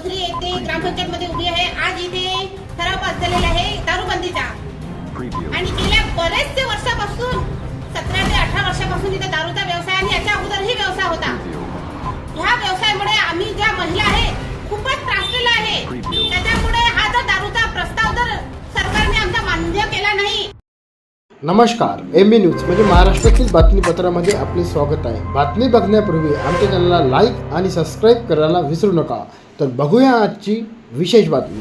मोजरी येथे ग्रामपंचायत मध्ये उभी आहे. आज इथे ठराव पास झालेला आहे दारूबंदीचा. आणि गेल्या बरेचसे वर्षापासून सतरा ते अठरा वर्षापासून इथे दारूचा व्यवसाय आणि याच्या अगोदरही व्यवसाय होता. ह्या व्यवसायामुळे आम्ही ज्या नमस्कार एम बी न्यूज म्हणजे महाराष्ट्रातील बातमीपत्रामध्ये आपले स्वागत आहे. बातमी बघण्यापूर्वी आमच्या चॅनलला लाईक आणि सबस्क्राईब करायला विसरू नका. तर बघूया आजची विशेष बातमी.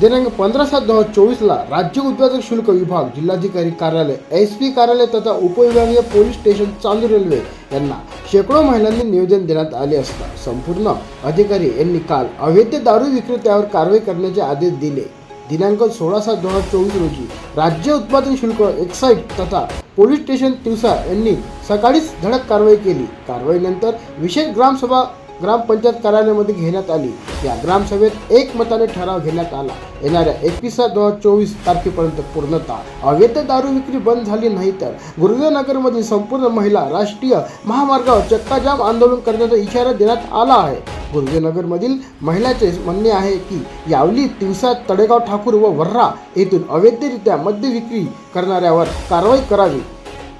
दिनांक पंधरा सात दोन हजार चोवीसला राज्य उत्पादक शुल्क विभाग जिल्हाधिकारी कार्यालय एस पी कार्यालय तथा उपविभागीय पोलीस स्टेशन चांदू रेल्वे यांना शेकडो महिलांनी निवेदन देण्यात आले असता संपूर्ण अधिकारी यांनी काल अवैध दारू विक्रेत्यावर कारवाई करण्याचे आदेश दिले. दिनांक सोळा सात दोन हजार चोवीस रोजी राज्य उत्पादन शुल्क एक्साईट तथा पोलीस स्टेशन तिवसा यांनी सकाळीच धडक कारवाई केली. कारवाईनंतर विशेष ग्रामसभा ग्रामपंचायत कार्यालयामध्ये घेण्यात आली. या ग्रामसभेत एकमताने ठराव घेण्यात आला. येणाऱ्या एकवीस सात दोन हजार चोवीस तारखेपर्यंत पूर्णतः अवैध दारू विक्री बंद झाली नाही तर गुरुदेवनगरमधील संपूर्ण महिला राष्ट्रीय महामार्गावर चक्काजाम आंदोलन करण्याचा इशारा देण्यात आला आहे. गुरुदेवनगरमधील महिलाचे म्हणणे आहे की यावली तिवसा तडेगाव ठाकूर व वर्रा येथून अवैधरित्या मद्य विक्री करणाऱ्यावर कारवाई करावी.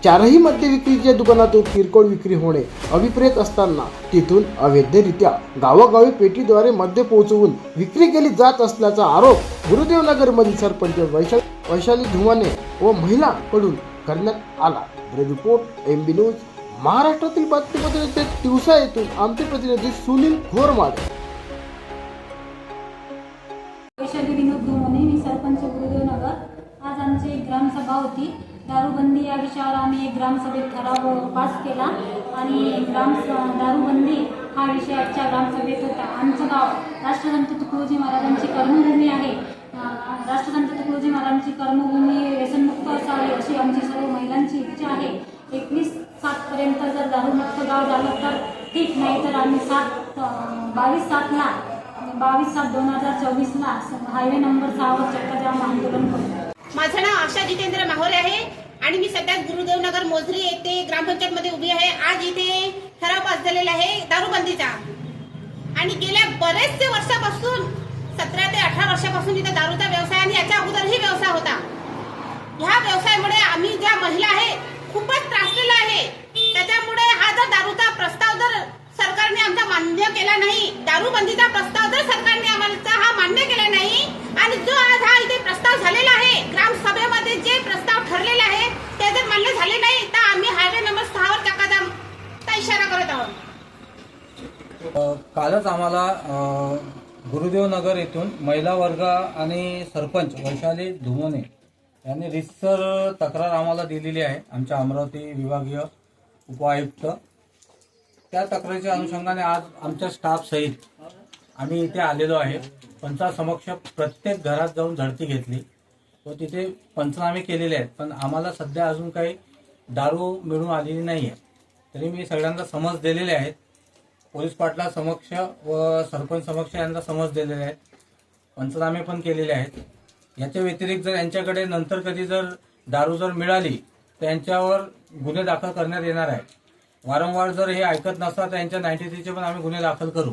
चारही मद्य विक्रीच्या दुकानातून किरकोळ विक्री होणे अभिप्रेत असताना तिथून अवैधरित्या गावोगावी पेटीद्वारे मद्य पोहोचवून विक्री केली जात असल्याचा आरोप गुरुदेवनगरमधील सरपंच वैशाली वैशाली धुमाने व महिलांकडून करण्यात आला. रिपोर्ट एम बी न्यूज महाराष्ट्रातील बातमीपत्र दिवसा येथून आमचे प्रतिनिधी सुनील घोरमाड. वैशाली विनोद गोमने मी सरपंच आज आमची एक ग्रामसभा होती. दारूबंदी या विषयावर आम्ही एक ग्रामसभेत ठराव पास केला. आणि ग्राम दारूबंदी हा विषय आजच्या ग्रामसभेत होता. आमचं गाव राष्ट्रसंत तुकडोजी महाराजांची कर्मभूमी आहे. राष्ट्रसंत तुकडोजी महाराजांची कर्मभूमी व्यसनमुक्त असावी अशी आमची सर्व महिलांची इच्छा आहे एकवीस सातपर्यंत जर दारूमुक्त गाव झालं तर ठीक नाही तर आम्ही सात बावीस सातला बावीस सात दोन हजार चोवीसला हायवे नंबर सहावर चक्काजाम आंदोलन करू. माझं नाव आशा जितेंद्र माहोरे आहे आणि मी सध्या गुरुदेवनगर मोजरी येथे ग्रामपंचायत मध्ये उभी आहे. आज इथे ठराव पास झालेला आहे दारूबंदीचा. आणि गेल्या बरेचसे वर्षापासून सतरा ते अठरा वर्षापासून इथे दारूचा व्यवसाय आणि याच्या अगोदरही व्यवसाय होता. ह्या व्यवसायामुळे आम्ही ज्या महिला आहे खूपच त्रासलेला आहे. त्याच्यामुळे हा जर दारूचा प्रस्ताव जर सरकारने आमचा मान्य केला नाही. दारूबंदीचा प्रस्ताव जर सरकारने आम्हाला हा मान्य केला नाही आणि जो आज हा इथे प्रस्ताव झालेला आहे ग्रामसभेमध्ये जे प्रस्ताव ठरलेले आहे ते जर मान्य झाले नाही तर आम्ही हायवे नंबर सहावर चक्काजामचा इशारा करत आहोत. कालच आम्हाला गुरुदेव नगर येथून महिला वर्ग आणि सरपंच वैशाली धुमोने यांनी रितसर तक्रार आम्हाला दिलेली आहे. आमच्या अमरावती विभागीय उपआयुक्त त्या तक्रारीच्या अनुषंगाने आज आमच्या स्टाफ सहित आम्ही इथे आलेलो आहे. पंचासमक्ष प्रत्येक घरात जाऊन झडती घेतली. व तिथे पंचनामे केलेले आहेत. पण आम्हाला सध्या अजून काही दारू मिळून आलेली नाही आहे तरी मी सगळ्यांना समज दिलेले आहेत. पोलीस पाटला समक्ष व सरपंच समक्ष यांना समज दिलेले आहेत. पंचनामे पण केलेले आहेत. याच्या व्यतिरिक्त जर यांच्याकडे नंतर कधी जर दारू जर मिळाली तर यांच्यावर गुन्हे दाखल करण्यात येणार आहे वारंवार जर हे ऐकत नसतात त्यांच्या नाईन्टी थ्रीचे पण आम्ही गुन्हे दाखल करू.